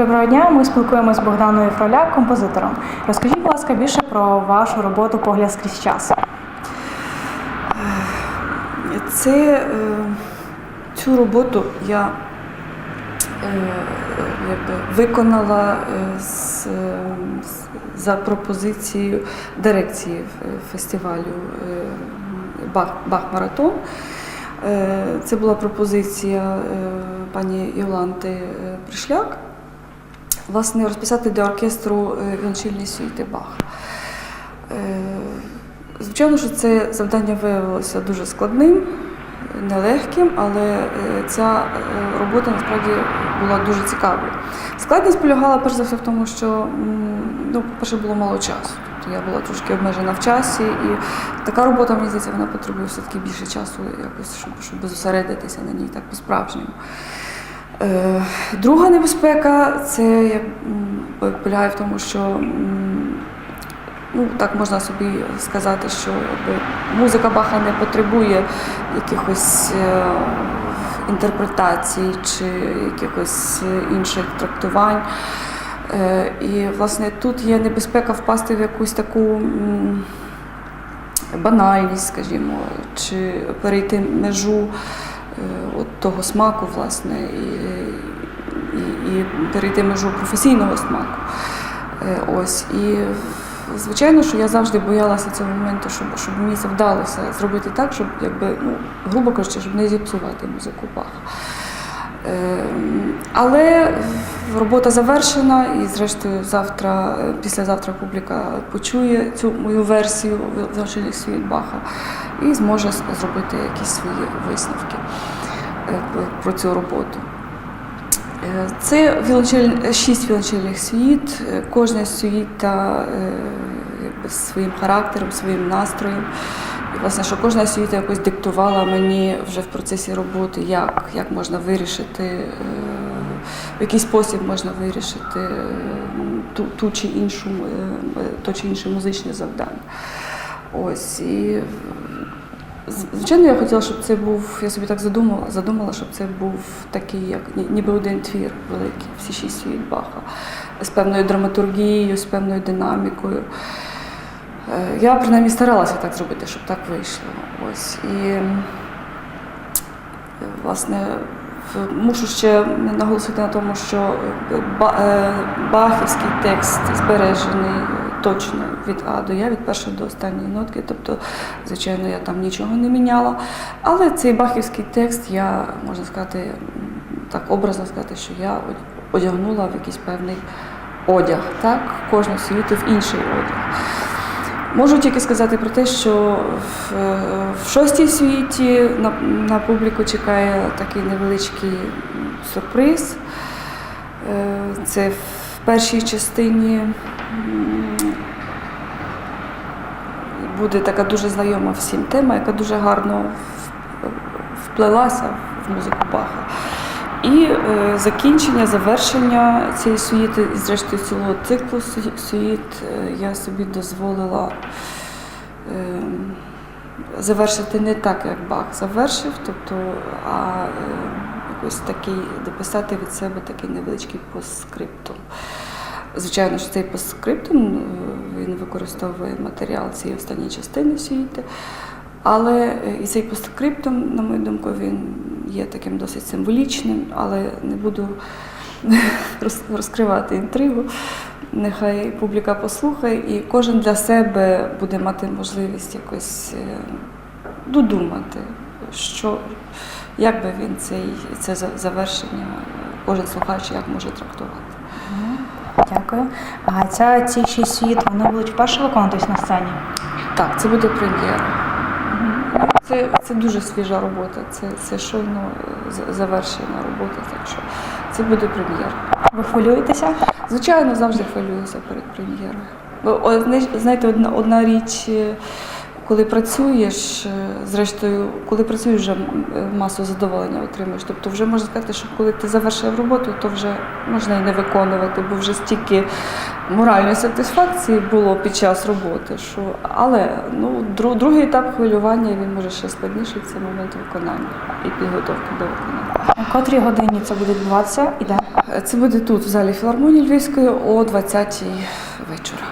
Доброго дня. Ми спілкуємося з Богданою Фроляк, композитором. Розкажіть, будь ласка, більше про вашу роботу Погляд скрізь час. Це е, цю роботу я е, якби, виконала е, з, за пропозицією дирекції фестивалю Бах, Бах Маратон. Е, Це була пропозиція пані Йоланти Пришляк. Власне, розписати для оркестру е, віолончельні сюїти Баха. Е, Звичайно, що це завдання виявилося дуже складним, нелегким, але е, ця робота насправді була дуже цікавою. Складність полягала перш за все в тому, що ну, по-перше, було мало часу. Тобто я була трошки обмежена в часі, і така робота, мені здається, вона потребує все-таки більше часу, якось, щоб, щоб зосередитися на ній так по-справжньому. Е, Друга небезпека це полягає в тому, що ну, так можна собі сказати, що музика Баха не потребує якихось е, інтерпретацій чи якихось інших трактувань. Е, І, власне, тут є небезпека впасти в якусь таку банальність, скажімо, чи перейти межу от того смаку, власне, і, і, і перейти межу професійного смаку. Е, Ось. І звичайно, що я завжди боялася цього моменту, щоб, щоб мені це вдалося зробити так, щоб, якби, ну, грубо кажучи, щоб не зіпсувати музику Баха. Е, Але робота завершена, і зрештою завтра, е, післязавтра публіка почує цю мою версію виошених світ Баха і зможе зробити якісь свої висновки е, про цю роботу. Е, Це шість віолончельних сюїт. Е, Кожна з своїм характером, своїм настроєм. І, власне, що кожна сюїта якось диктувала мені вже в процесі роботи, як, як можна вирішити, в який спосіб можна вирішити ту, ту чи іншу, то чи інше музичне завдання. Ось. І Звичайно, я хотіла, щоб це був, я собі так задумала, задумала, щоб це був такий, як ні- ніби один твір великий, всі шість світ Баха, з певною драматургією, з певною динамікою. Е, Я принаймні старалася так зробити, щоб так вийшло. Ось. І, власне, мушу ще наголосити на тому, що е, е, бахівський текст збережений точно від А до Я, від першої до останньої нотки. Тобто, звичайно, я там нічого не міняла. Але цей бахівський текст я, можна сказати, так образно сказати, що я одягнула в якийсь певний одяг, так? Кожну світу в інший одяг. Можу тільки сказати про те, що в, в шостій світі на, на публіку чекає такий невеличкий сюрприз. Е, Це в першій частині буде така дуже знайома всім тема, яка дуже гарно в- вплелася в музику Баха. І е, закінчення, завершення цієї суїти, і зрештою цілого циклу суїт е, я собі дозволила е, завершити не так, як Бах завершив, тобто, а е, якось такий дописати від себе такий невеличкий постскриптум. Звичайно, що цей постскриптум е, він використовує матеріал цієї останньої частини суїти. Але е, і цей постскриптум, на мою думку, він є таким досить символічним, але не буду розкривати інтригу. Нехай публіка послухає, і кожен для себе буде мати можливість якось е, додумати, що, як би він цей, це завершення, кожен слухач як може трактувати. Дякую. А ця ці шість світ вони будуть вперше виконуватись на сцені. Так, це буде прем'єра. Це, це дуже свіжа робота, це, це щойно е, завершена робота, так що це буде прем'єра. Ви хвилюєтеся? Звичайно, завжди хвилююся перед прем'єрою. Знаєте, одна, одна річ, е, коли працюєш, е, зрештою, коли працюєш, вже е, масу задоволення отримуєш. Тобто, вже можна сказати, що коли ти завершив роботу, то вже можна і не виконувати, бо вже стільки моральної сатисфакції було під час роботи. Що... Але ну, дру- другий етап хвилювання він може ще складніший це момент виконання і підготовки до виконання. У котрій годині це буде відбуватися і де? Це буде тут, в залі філармонії Львівської, о 20-й вечора.